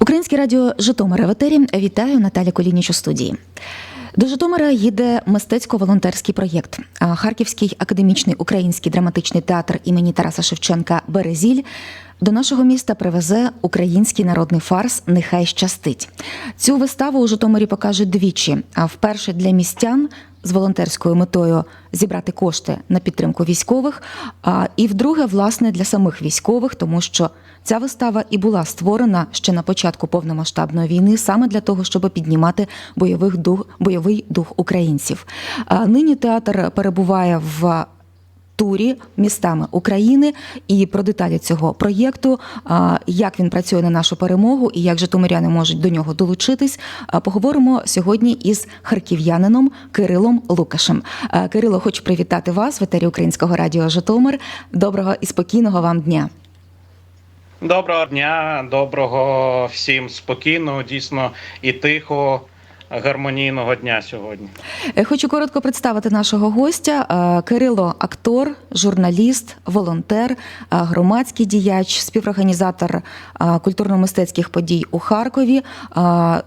Українське радіо Житомира в етері. Вітаю Наталя Колініч у студії. До Житомира їде мистецько-волонтерський проєкт. Харківський академічний український драматичний театр імені Тараса Шевченка Березіль до нашого міста привезе український народний фарс Нехай щастить. Цю виставу у Житомирі покажуть двічі. А вперше для містян з волонтерською метою зібрати кошти на підтримку військових. А і вдруге, власне, для самих військових, тому що ця вистава і була створена ще на початку повномасштабної війни саме для того, щоб піднімати бойових дух, бойовий дух українців. А нині театр перебуває в турі містами України і про деталі цього проєкту, як він працює на нашу перемогу і як житомиряни можуть до нього долучитись. Поговоримо сьогодні із харків'янином Кирилом Лукашем. Кирило, хочу привітати вас в етері Українського радіо Житомир. Доброго і спокійного вам дня. Доброго дня, доброго всім спокійного, дійсно і тихого, гармонійного дня сьогодні. Е, Хочу коротко представити нашого гостя. Е, Кирило актор, журналіст, волонтер, е, громадський діяч, співорганізатор культурно-мистецьких подій у Харкові.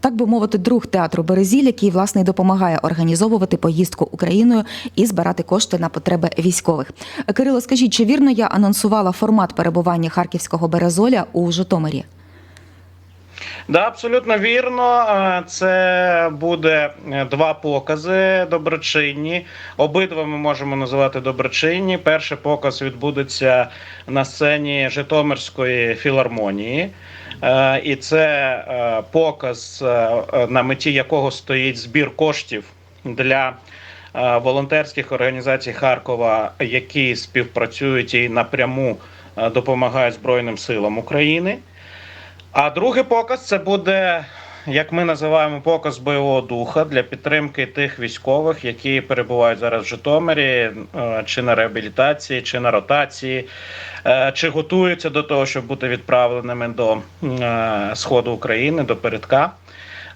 Так би мовити, друг театру Березіль, який власне допомагає організовувати поїздку Україною і збирати кошти на потреби військових. Кирило, скажіть, чи вірно я анонсувала формат перебування харківського березоля у Житомирі? Да, абсолютно вірно. Це буде е, два покази доброчинні. Обидва ми можемо називати доброчинні. Перший показ відбудеться на сцені Житомирської філармонії. Е, І це е, показ, на меті якого стоїть збір коштів для волонтерських організацій Харкова, які співпрацюють і напряму допомагають Збройним силам України. А другий показ це буде, як ми називаємо, показ бойового духа для підтримки тих військових, які перебувають зараз в Житомирі, е, чи на реабілітації, чи на ротації, е, чи готуються до того, щоб бути відправленими до е, сходу України, до передка.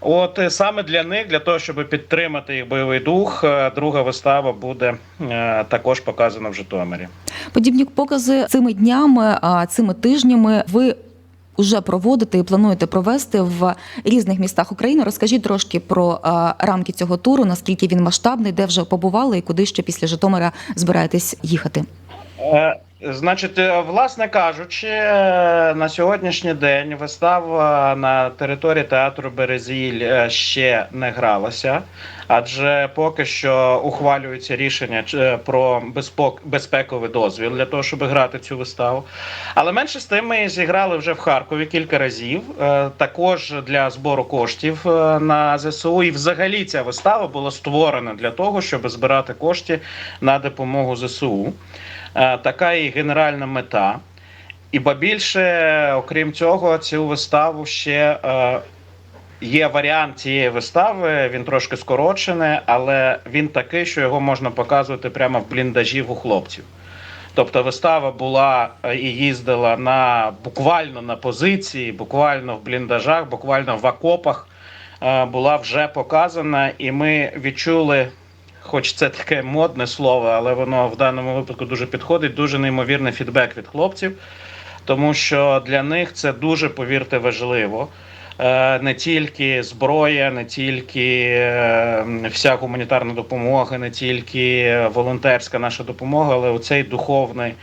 От саме для них, для того, щоб підтримати їх бойовий дух, друга вистава буде також показана в Житомирі. Подібні покази цими днями, цими тижнями ви вже проводите і плануєте провести в різних містах України. Розкажіть трошки про рамки цього туру, наскільки він масштабний, де вже побували і куди ще після Житомира збираєтесь їхати. Е, Значить, е, власне кажучи, е, на сьогоднішній день вистава на території театру Березіль ще не гралася, адже поки що ухвалюється рішення про безпековий дозвіл для того, щоб грати цю виставу. Але менше з тим ми зіграли вже в Харкові кілька разів, також для збору коштів на ЗСУ. І взагалі ця вистава була створена для того, щоб збирати кошти на допомогу ЗСУ. Е, Така і генеральна мета. І більше, окрім цього, цю виставу ще е, є варіант цієї вистави. Він трошки скорочений, але він такий, що його можна показувати прямо в бліндажі у хлопців. Тобто вистава була е, і їздила на буквально на позиції, буквально в бліндажах, буквально в окопах була вже показана, і ми відчули хоч це таке модне слово, але воно в даному випадку дуже підходить. Дуже неймовірний фідбек від хлопців, тому що для них це дуже, повірте, важливо. Е, Не тільки зброя, не тільки е, вся гуманітарна допомога, не тільки волонтерська наша допомога, але оцей духовний,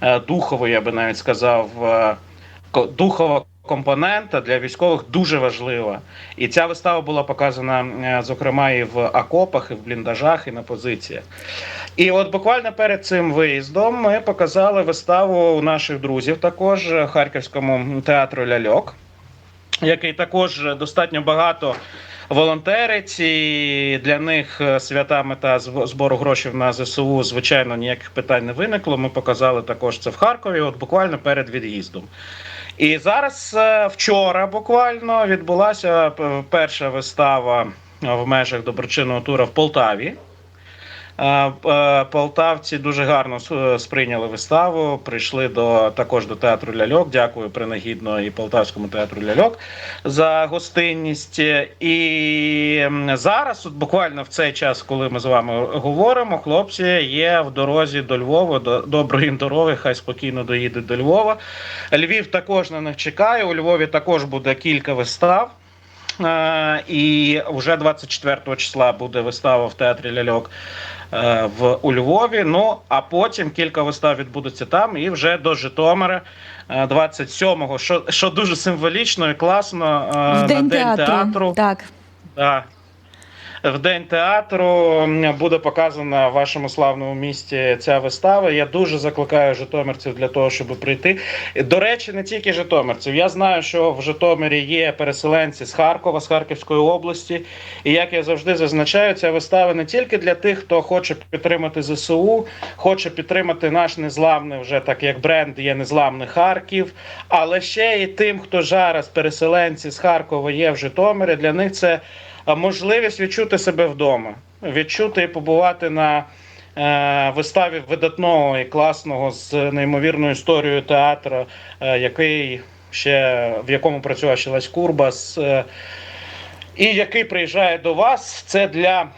е, духовий, я би навіть сказав, духова компонента для військових дуже важлива. І ця вистава була показана, е, зокрема, і в окопах, і в бліндажах, і на позиціях. І от буквально перед цим виїздом ми показали виставу у наших друзів, також е, Харківському театру Ляльок, який також достатньо багато. Волонтерить і для них е, свята мета збору грошей на ЗСУ, звичайно, ніяких питань не виникло. Ми показали також це в Харкові, от буквально перед від'їздом. І зараз е, вчора буквально відбулася перша вистава в межах доброчинного тура в Полтаві. Е, е, Полтавці дуже гарно сприйняли виставу. Прийшли до також до театру ляльок. Дякую принагідно і Полтавському театру ляльок за гостинність. І зараз, от буквально в цей час, коли ми з вами говоримо, хлопці є в дорозі до Львова. До доброї дороги, хай спокійно доїдуть до Львова. Львів також на них чекає. У Львові також буде кілька вистав. Е, І вже 24 числа буде вистава в театрі Ляльок е, в у Львові. Ну а потім кілька вистав відбудеться там, і вже до Житомира е, 27-го, що, що дуже символічно і класно е, В день, на день театру. театру. Так. Да. В день театру буде показана в вашому славному місті ця вистава. Я дуже закликаю житомирців для того, щоб прийти. До речі, не тільки житомирців. Я знаю, що в Житомирі є переселенці з Харкова, з Харківської області. І як я завжди зазначаю, ця вистава не тільки для тих, хто хоче підтримати ЗСУ, хоче підтримати наш незламний, вже так як бренд є незламний Харків, але ще і тим, хто зараз переселенці з Харкова є в Житомирі. Для них це можливість відчути себе вдома, відчути і побувати на е, виставі видатного і класного з неймовірною історією театру, е, який ще в якому працював ще Лесь Курбас, е, і який приїжджає до вас. Це для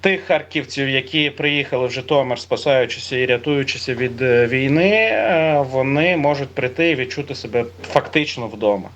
тих харківців, які приїхали в Житомир, спасаючися і рятуючися від війни, вони можуть прийти і відчути себе фактично вдома.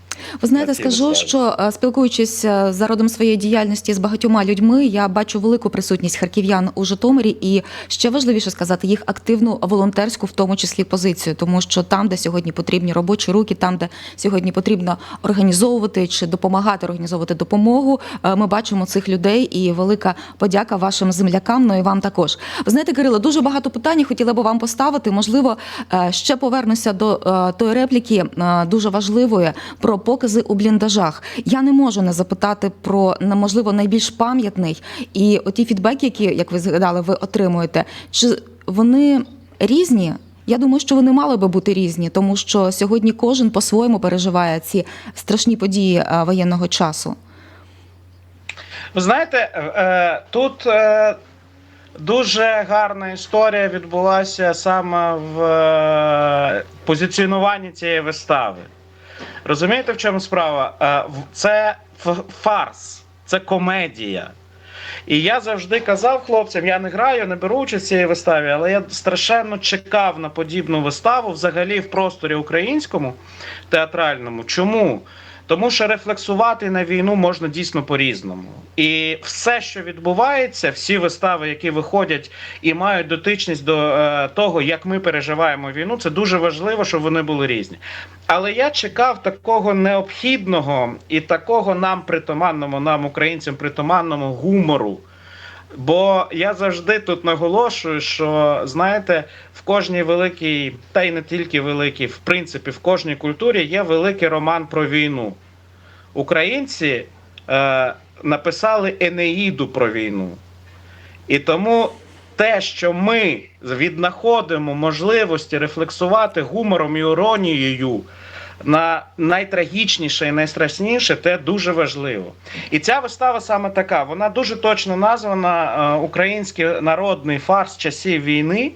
Ви знаєте, скажу, що е, спілкуючись е, за родом своєї діяльності з багатьма людьми, я бачу велику присутність харків'ян у Житомирі, і ще важливіше сказати їх активну волонтерську, в тому числі позицію, тому що там, де сьогодні потрібні робочі руки, там, де сьогодні потрібно організовувати чи допомагати організовувати допомогу, е, ми бачимо цих людей. І велика подяка вашим землякам. Ну і вам також. Ви знаєте, Кирило, дуже багато питань хотіла би вам поставити. Можливо, ще повернуся до тої репліки дуже важливої про покази у бліндажах. Я не можу не запитати про можливо найбільш пам'ятний і оті фідбеки, які, як ви згадали, ви отримуєте. Чи вони різні? Я думаю, що вони мали би бути різні, тому що сьогодні кожен по-своєму переживає ці страшні події е, воєнного часу. Ви знаєте, е, тут е, дуже гарна історія відбулася саме в позиціонуванні цієї вистави. Розумієте, в чому справа? Е, Це фарс, це комедія. І я завжди казав хлопцям: я не граю, не беру участь в цій виставі, але я страшенно чекав на подібну виставу взагалі в просторі українському театральному. Чому? Тому що рефлексувати на війну можна дійсно по-різному. І все, що відбувається, всі вистави, які виходять і мають дотичність до е, того, як ми переживаємо війну, це дуже важливо, щоб вони були різні. Але я чекав такого необхідного і такого нам притаманному, нам, українцям, притаманному гумору. Бо я завжди тут наголошую, що знаєте, в кожній великій, та й не тільки великій, в принципі, в кожній культурі є великий роман про війну. Українці е, написали Енеїду про війну. І тому те, що ми віднаходимо можливості рефлексувати гумором і іронією на найтрагічніше і найстрашніше, це дуже важливо. І ця вистава саме така. Вона дуже точно названа е, Український народний фарс часів війни.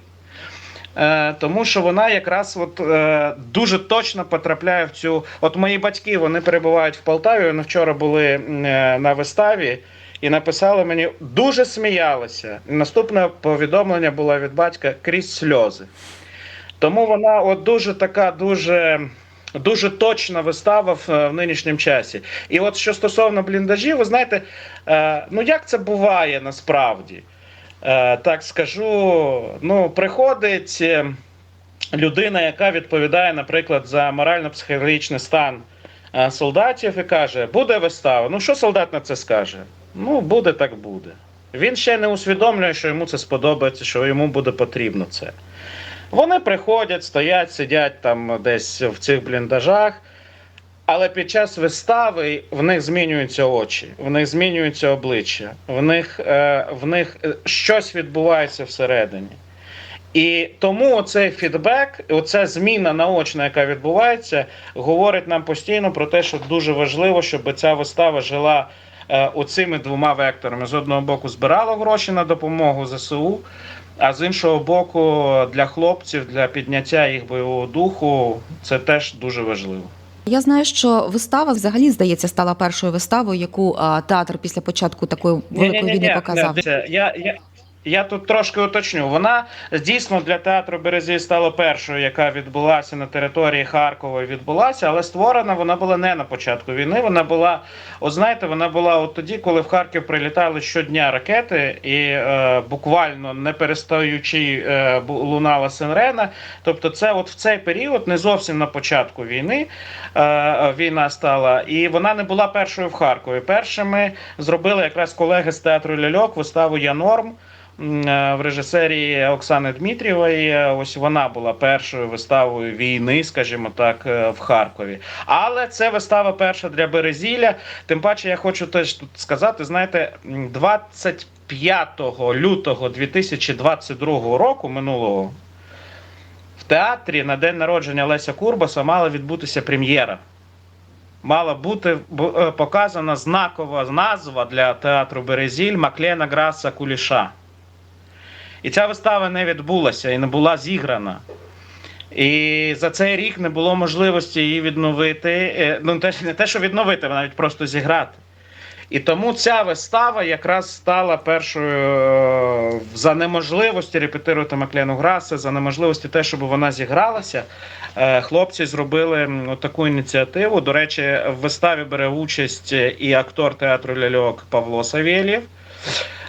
Е, тому що вона якраз от, е, дуже точно потрапляє в цю. От мої батьки вони перебувають в Полтаві. Вони вчора були на виставі і написали мені дуже сміялися. Наступне повідомлення було від батька крізь сльози. Тому вона от дуже така, дуже. Дуже точна вистава в, е, в нинішньому часі. І от що стосовно бліндажів, ви знаєте, е, ну як це буває насправді? Е, так скажу, ну, приходить людина, яка відповідає, наприклад, за морально-психологічний стан солдатів, і каже: буде вистава. Ну, що солдат на це скаже? Ну, буде так буде. Він ще не усвідомлює, що йому це сподобається, що йому буде потрібно це. Вони приходять, стоять, сидять там десь в цих бліндажах. Але під час вистави в них змінюються очі, в них змінюються обличчя, в них, е, в них е, щось відбувається всередині. І тому оцей фідбек, оця зміна наочна, яка відбувається, говорить нам постійно про те, що дуже важливо, щоб ця вистава жила е, оцими двома векторами: з одного боку збирало гроші на допомогу ЗСУ. А з іншого боку, для хлопців, для підняття їх бойового духу, це теж дуже важливо. Я знаю, що вистава взагалі здається стала першою виставою, яку а, театр після початку такої великої війни показав. Я, я, я тут трошки уточню. Вона дійсно для театру Березі стала першою, яка відбулася на території Харкова. Відбулася, але створена вона була не на початку війни. Вона була, от знаєте, вона була от тоді, коли в Харків прилітали щодня ракети, і е, буквально не перестаючи е, лунала сирена. Тобто, це от в цей період, не зовсім на початку війни, е, війна стала, і вона не була першою в Харкові. Першими зробили якраз колеги з театру Ляльок виставу Я норм. Е, В режисерії Оксани Дмитрієвої ось вона була першою виставою війни, скажімо так, е, в Харкові. Але це вистава перша для Березілля. Тим паче, я хочу теж тут сказати: знаєте, 25 лютого 2022 року минулого в театрі на день народження Леся Курбаса мала відбутися прем'єра. Мала бути е, показана знакова назва для театру Березіль Маклена Граса Куліша. І ця вистава не відбулася і не була зіграна. І за цей рік не було можливості її відновити. Е, Ну, не те, що відновити, а навіть просто зіграти. І тому ця вистава якраз стала першою е, за неможливості репетирувати Маклену Граси, за неможливості те, щоб вона зігралася. Е, Хлопці зробили таку ініціативу. До речі, в виставі бере участь і актор театру Ляльок Павло Савєлєв.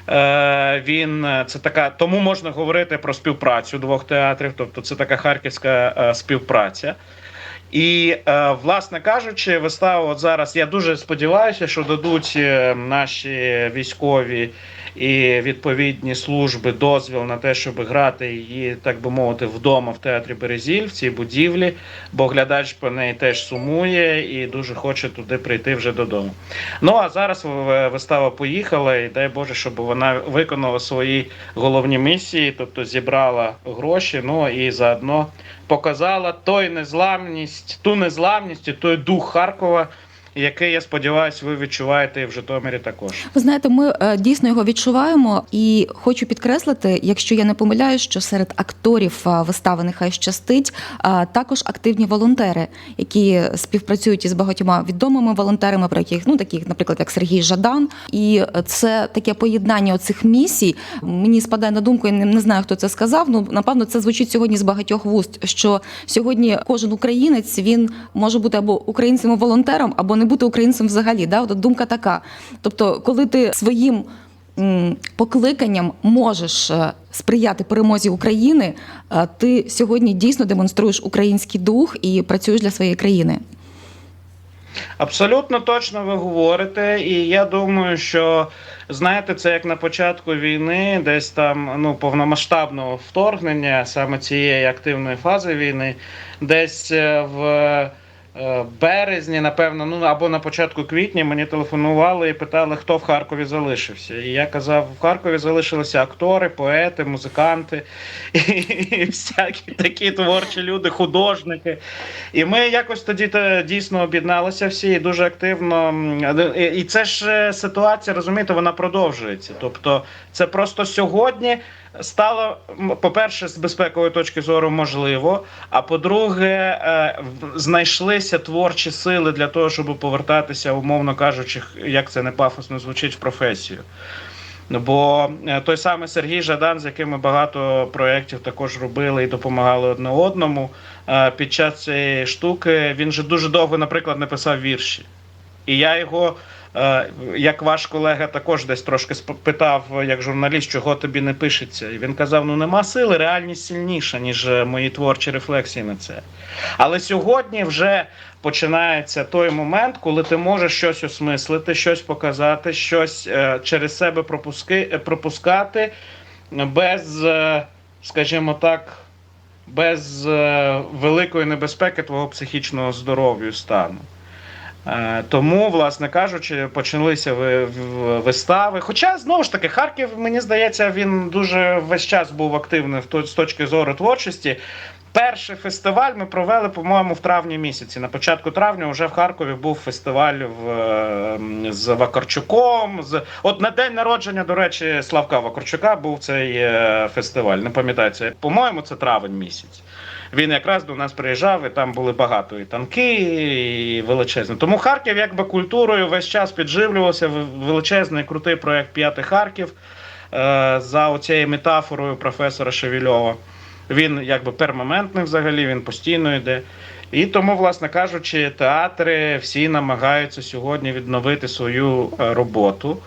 Е, Він е, це така, тому можна говорити про співпрацю двох театрів, тобто це така харківська е, співпраця. І, власне кажучи, вистава от зараз я дуже сподіваюся, що дадуть наші військові і відповідні служби дозвіл на те, щоб грати її, так би мовити, вдома в театрі Березіль, в цій будівлі, бо глядач по неї теж сумує і дуже хоче туди прийти вже додому. Ну а зараз вистава поїхала, і дай Боже, щоб вона виконала свої головні місії, тобто зібрала гроші, ну і заодно показала той незламність, ту незламність і той дух Харкова, який, я сподіваюся, ви відчуваєте в Житомирі також. Ви знаєте, ми е, дійсно його відчуваємо, і хочу підкреслити, якщо я не помиляюсь, що серед акторів а, вистави нехай щастить також активні волонтери, які співпрацюють із багатьма відомими волонтерами, про яких ну таких, наприклад, як Сергій Жадан. І це таке поєднання оцих місій. Мені спадає на думку, я не, не знаю, хто це сказав. Ну напевно, це звучить сьогодні з багатьох вуст. Що сьогодні кожен українець він може бути або українцем волонтером, або не бути українцем взагалі. Да? От думка така. Тобто, коли ти своїм покликанням можеш е, сприяти перемозі України, е, ти сьогодні дійсно демонструєш український дух і працюєш для своєї країни. Абсолютно точно ви говорите, і я думаю, що знаєте, це як на початку війни, десь там ну повномасштабного вторгнення, саме цієї активної фази війни, десь е, в березні, напевно, ну або на початку квітня мені телефонували і питали, хто в Харкові залишився. І я казав, в Харкові залишилися актори, поети, музиканти і всякі такі творчі люди, художники. І ми якось тоді дійсно об'єдналися всі і дуже активно. І і це ж е, ситуація, розумієте, вона продовжується. Тобто, це просто сьогодні стало, по-перше, з безпекової точки зору можливо. А по-друге, е, знайшлися творчі сили для того, щоб повертатися, умовно кажучи, як це не пафосно звучить в професію. Бо е, той самий Сергій Жадан, з яким ми багато проєктів також робили і допомагали одне одному. е, Під час цієї штуки він же дуже довго, наприклад, не писав вірші. І я його, як ваш колега, також десь трошки питав, як журналіст, чого тобі не пишеться. І він казав: ну нема сили, реальність сильніша, ніж е, мої творчі рефлексії на це. Але сьогодні вже починається той момент, коли ти можеш щось осмислити, щось показати, щось е, через себе пропуски, е, пропускати без, е, скажімо так, без е, великої небезпеки твого психічного здоров'я стану. Е, Тому, власне кажучи, почалися ви- вистави. Хоча, знову ж таки, Харків, мені здається, він дуже весь час був то- з точки зору творчості. Перший фестиваль ми провели, по-моєму, в травні місяці. На початку травня вже в Харкові був фестиваль в, е, з Вакарчуком. З... От на день народження, до речі, Славка Вакарчука був цей е, фестиваль. Не пам'ятаю, це, по-моєму, це травень місяць. Він якраз до нас приїжджав, і там були багато і танки, і величезні. Тому Харків якби культурою весь час підживлювався. Величезний крутий проект П'ятий Харків е, за оцією метафорою професора Шевільова. Він якби перманентний взагалі, він постійно йде. І тому, власне кажучи, театри всі намагаються сьогодні відновити свою е, роботу.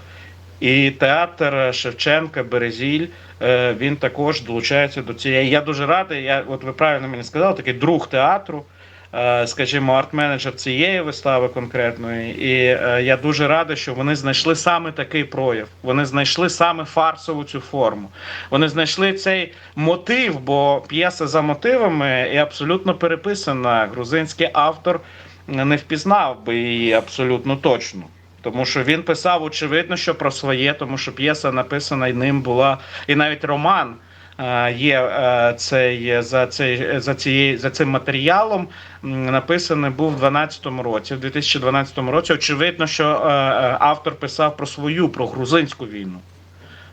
І театр Шевченка, Березіль, е, він також долучається до цієї. Я дуже радий. Я, от ви правильно мені сказали, такий друг театру, е, скажімо, арт-менеджер цієї вистави конкретної. І е, я дуже радий, що вони знайшли саме такий прояв. Вони знайшли саме фарсову цю форму. Вони знайшли цей мотив, бо п'єса за мотивами і абсолютно переписана. Грузинський автор не впізнав би її абсолютно точно. Тому що він писав, очевидно, що про своє, тому що п'єса написана і ним була, і навіть роман е, є е, цей за цей за цією за цим матеріалом. Написаний був в 12-му році, в 2012 році. Очевидно, що е, автор писав про свою, про грузинську війну.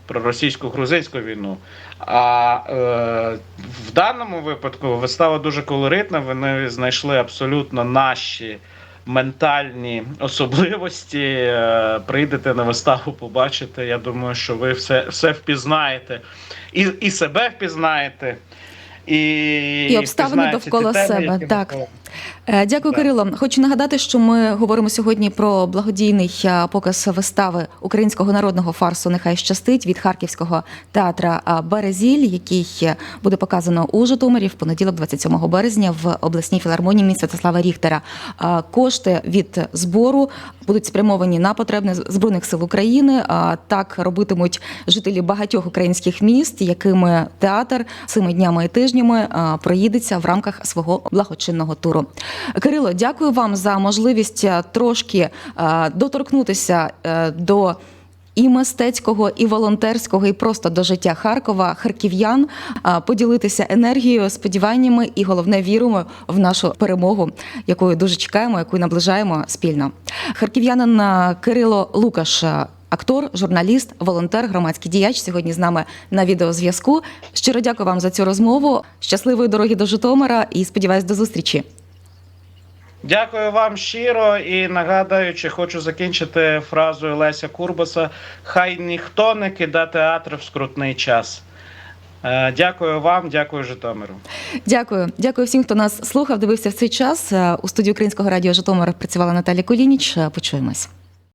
Про російсько-грузинську війну. А е, в даному випадку вистава дуже колоритна. Вони знайшли абсолютно наші ментальні особливості. Е, Прийдете на виставу, побачите. Я думаю, що ви все, все впізнаєте. І, і себе впізнаєте. І, І обставини довкола себе, так. Е, Дякую. Кирило. Хочу нагадати, що ми говоримо сьогодні про благодійний е, показ вистави українського народного фарсу Нехай щастить від харківського театра е, Березіль, який буде показано у Житомирі в понеділок, 27 березня, в обласній філармонії імені Святослава Ріхтера. Кошти від збору будуть спрямовані на потреби збройних сил України. А Так робитимуть жителі багатьох українських міст, якими театр цими днями і тижнями проїдеться в рамках свого благочинного туру. Кирило, дякую вам за можливість е, трошки е, доторкнутися е, до. І мистецького, і волонтерського, і просто до життя Харкова, харків'ян, поділитися енергією, сподіваннями і головне віримо в нашу перемогу, якою дуже чекаємо, яку наближаємо спільно. Харків'янин Кирило Лукаш. Актор, журналіст, волонтер, громадський діяч сьогодні з нами на відеозв'язку. Щиро дякую вам за цю розмову. Щасливої дороги до Житомира і сподіваюсь до зустрічі. Дякую вам щиро і нагадуючи, хочу закінчити фразою Леся Курбаса: хай ніхто не кида театр в скрутний час. Е, Дякую вам, дякую Житомиру. Дякую, дякую всім, хто нас слухав, дивився в цей час. Е, У студії Українського радіо Житомир працювала Наталія Колініч. Е, Почуємось.